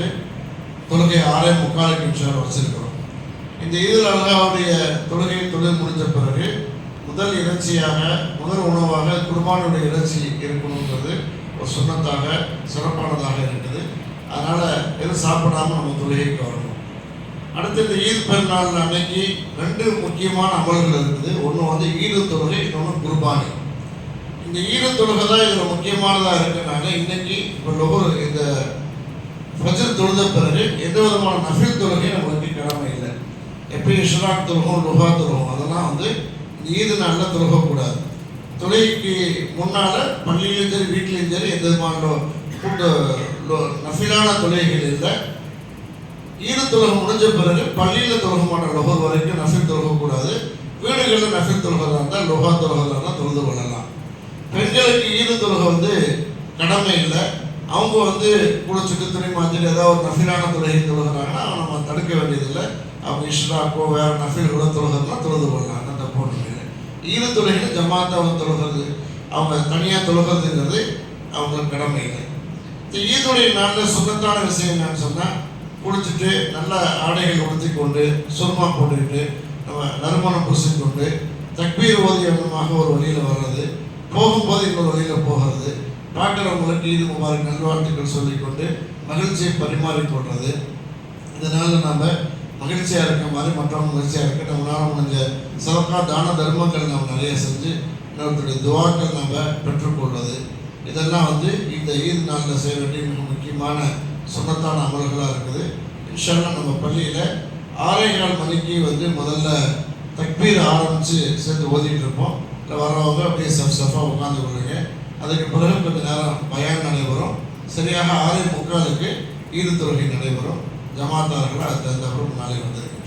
வந்து தொழுகை ஆறே முக்காலுக்கு நிமிஷம் வச்சிருக்கிறோம் இந்த ஈதுல் அல்லாவுடைய தொழுகை தொழில் முடிஞ்ச பிறகு முதல் இறைச்சியாக முதல் உணவாக குருமானுடைய இறைச்சி இருக்கணுங்கிறது ஒரு சுண்ணத்தாக சிறப்பானதாக இருக்குது. அதனால் எதுவும் சாப்பிடாம நம்ம தொழுகைக்கு வரணும். அடுத்து இந்த ஈத் பெருநாள் அன்னைக்கு ரெண்டு முக்கியமான அமல்கள் இருக்குது. ஒன்று வந்து ஈடு தொழுகை இன்னொன்று குர்பானி. இந்த ஈடு தொழுகை தான் இதில் முக்கியமானதாக இருக்கனால இன்னைக்கு இப்போ லொகர் இந்த ஃபஜர் தொழுத பிறகு எந்த விதமான நஃபில் தொழுகையும் நம்மளுக்கு கடமை இல்லை. எப்படி இஷ்ராக் தொழுகும் லுஹா தொழுகும் அதெல்லாம் வந்து ஈது நாளில் தொழுகக்கூடாது. தொழுகைக்கு முன்னால் பள்ளியிலும் சரி வீட்லேயும் சரி எந்த விதமான கூட்ட நஃபிலான தொழுகைகள் இல்லை. ஈது தொழுகை முடிஞ்ச பிறகு பள்ளியில் தொழுக மாட்டோம். வரைக்கும் நஃபில் தொழுகக்கூடாது. வீடுகளில் நஃபில் தொழுகிறதா இருந்தால் லொகா தொழுகிறதா இருந்தால் தொழுது கொள்ளலாம். பெண்களுக்கு ஈது தொழுகை வந்து கடமை இல்லை. அவங்க வந்து குளிச்சுட்டு துணி மாற்றிட்டு ஏதாவது ஒரு நஃபிலான துறையை தொழுகிறாங்கன்னா அவங்க நம்ம தடுக்க வேண்டியதில்லை. அவங்க இஷ்ராக்கோ வேறு நஃபில்களோ தொழுகிறதுனா தொழுது கொள்ளலாம். அந்த போட்டு ஈது இல்லை ஜமாத்தாக தொழுகிறது. அவங்க தனியாக தொழுகிறதுங்கிறது அவங்களுக்கு கடமை இல்லை. ஈதுடைய நாளில் சுத்தத்தான விஷயம் என்னன்னு சொன்னால் குளிச்சுட்டு நல்ல ஆடைகள் உடுத்தி கொண்டு சுருமா போட்டுக்கிட்டு நம்ம நறுமணம் பூசிக்கொண்டு தக்பீர் ஓதி எண்ணமாக ஒரு வழியில் வர்றது போகும்போது இன்னொரு வழியில் போகிறது பார்க்குறவங்களுக்கு ஈது முபாரக் நல்வாழ்த்துக்கள் சொல்லிக்கொண்டு மகிழ்ச்சியை பரிமாறிக்கொள்வது இதனால் நம்ம மகிழ்ச்சியாக இருக்க மாதிரி மற்றவங்க மகிழ்ச்சியாக இருக்க நம்மளால் முடிஞ்ச சிறப்பா தான தர்மங்கள் நம்ம நிறைய செஞ்சு நம்மளுடைய துவாக்கள் நம்ம பெற்றுக்கொள்வது. இதெல்லாம் வந்து இந்த ஈத் நாளில் செய்ய வேண்டிய மிக முக்கியமான சுண்ணத்தான அமல்களாக இருக்குது. இன்ஷால்லாம் நம்ம பள்ளியில் ஆறே கால் மணிக்கு வந்து முதல்ல தக்பீர் ஆரம்பித்து சேர்ந்து ஓதிட்டு இருப்போம். இல்லை வர்றவங்க அப்படியே சஃப் சஃபாக உட்காந்து கொள்ளுங்க. அதற்கு பிறகு கொஞ்ச நேரம் பயான் நடைபெறும். சரியாக ஆறு முக்காலுக்கு ஈடு தொழுகை நடைபெறும். ஜமாத்தார்கள் அதுக்கு தகுந்த நாளை வந்திருக்கு